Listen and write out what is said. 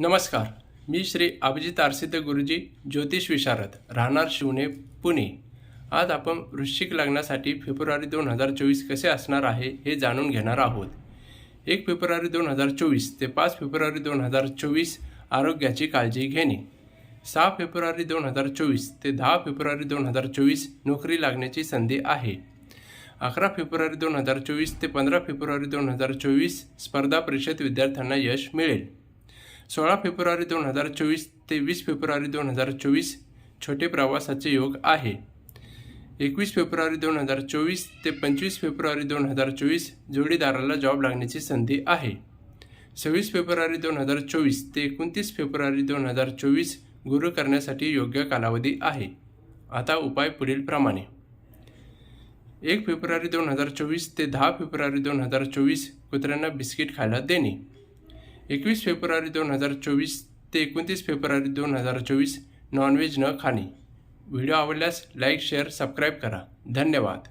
नमस्कार. मी श्री अभिजित आरसिद्ध गुरुजी ज्योतिष विशारद राहणार शिवणे पुणे. आज आपण वृश्चिक लग्नासाठी फेब्रुवारी दोन हजार चोवीस कसे असणार आहे हे जाणून घेणार आहोत. एक फेब्रुवारी दोन हजार चोवीस ते पाच फेब्रुवारी दोन हजार चोवीस आरोग्याची काळजी घेणे. सहा फेब्रुवारी दोन हजार चोवीस ते दहा फेब्रुवारी दोन हजार चोवीस नोकरी लागण्याची संधी आहे. अकरा फेब्रुवारी दोन हजार चोवीस ते पंधरा फेब्रुवारी दोन हजार चोवीस स्पर्धा परिषद विद्यार्थ्यांना यश मिळेल. सोळा फेब्रुवारी दोन हजार चोवीस ते वीस फेब्रुवारी दोन हजार चोवीस छोटे प्रवासाचे योग आहे. एकवीस फेब्रुवारी दोन हजार चोवीस ते पंचवीस फेब्रुवारी दोन हजार चोवीस जोडीदाराला जॉब लागण्याची संधी आहे. सव्वीस फेब्रुवारी दोन हजार चोवीस ते एकोणतीस फेब्रुवारी दोन हजार चोवीस गुरु करण्यासाठी योग्य कालावधी आहे. आता उपाय पुढीलप्रमाणे एक फेब्रुवारी दोन हजार चोवीस ते दहा फेब्रुवारी दोन हजार चोवीस कुत्र्यांना बिस्किट खायला देणे. एकवीस फेब्रुवारी दोन हजार चोवीस ते एकोणतीस फेब्रुवारी दोन हजार चोवीस नॉनव्हेज न खाणे. व्हिडिओ आवडल्यास लाईक शेअर सबस्क्राईब करा. धन्यवाद.